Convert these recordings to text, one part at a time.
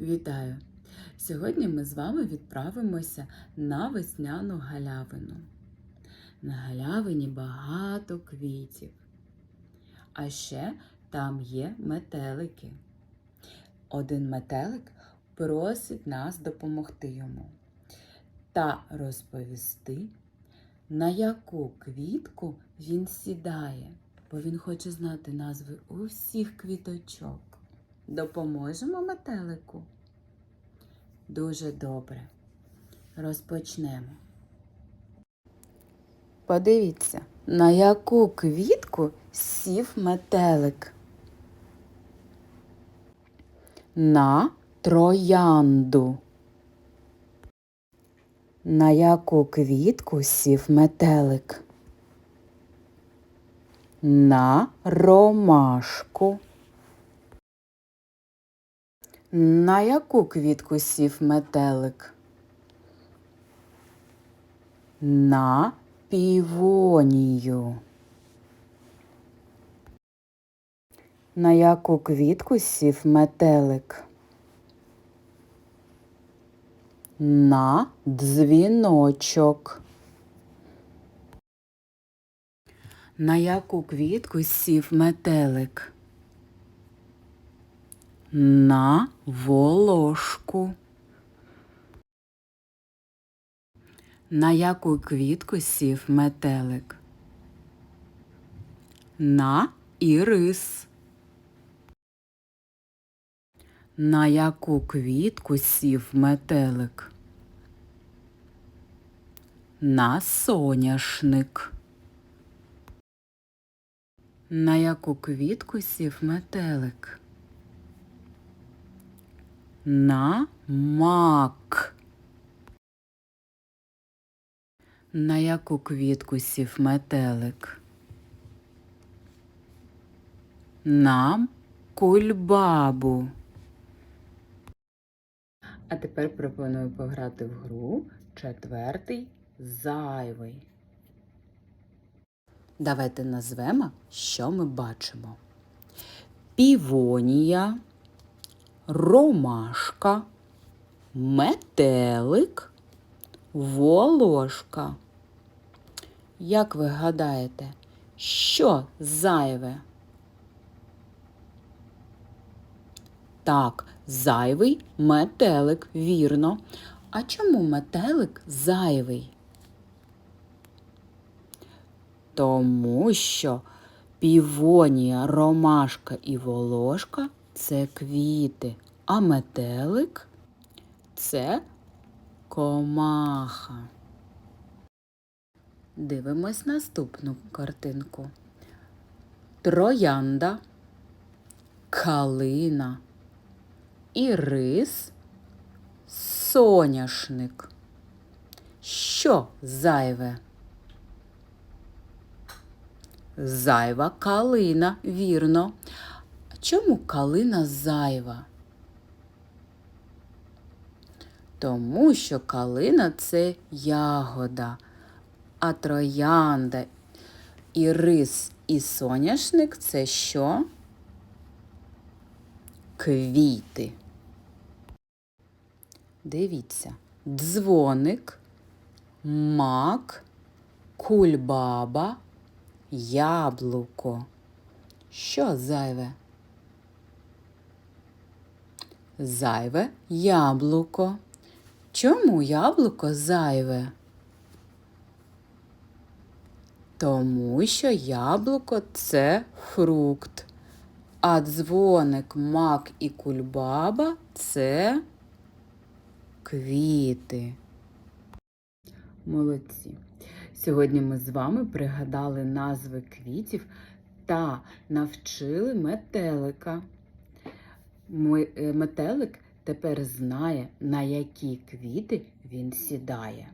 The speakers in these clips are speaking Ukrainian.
Вітаю! Сьогодні ми з вами відправимося на весняну галявину. На галявині багато квітів. А ще там є метелики. Один метелик просить нас допомогти йому та розповісти, на яку квітку він сідає, бо він хоче знати назви усіх квіточок. Допоможемо метелику? Дуже добре. Розпочнемо. Подивіться, на яку квітку сів метелик. На троянду. На яку квітку сів метелик? На ромашку. На яку квітку сів метелик? На півонію. На яку квітку сів метелик? На дзвіночок. На яку квітку сів метелик? На волошку. На яку квітку сів метелик? На ірис. На яку квітку сів метелик? На соняшник. На яку квітку сів метелик? На мак. На яку квітку сів метелик? На кульбабу. А тепер пропоную пограти в гру четвертий зайвий. Давайте назвемо, що ми бачимо. Півонія, ромашка, метелик, волошка. Як ви гадаєте, що зайве? Так, зайвий метелик, вірно. А чому метелик зайвий? Тому що півонія, ромашка і волошка це квіти, а метелик це комаха. Дивимось наступну картинку. Троянда, калина, ірис, соняшник. Що зайве? Зайва калина, вірно. Чому калина зайва? Тому що калина це ягода, а троянда, і рис, і соняшник це що? Квіти. Дивіться, дзвоник, мак, кульбаба, яблуко. Що зайве? Зайве яблуко. Чому яблуко зайве? Тому що яблуко це фрукт, а дзвоник, мак і кульбаба це квіти. Молодці. Сьогодні ми з вами пригадали назви квітів та навчили метелика. Е, Метелик тепер знає, на які квіти він сідає.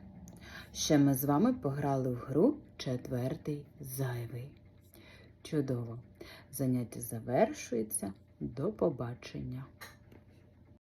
Ще ми з вами пограли в гру четвертий зайвий. Чудово! Заняття завершується. До побачення!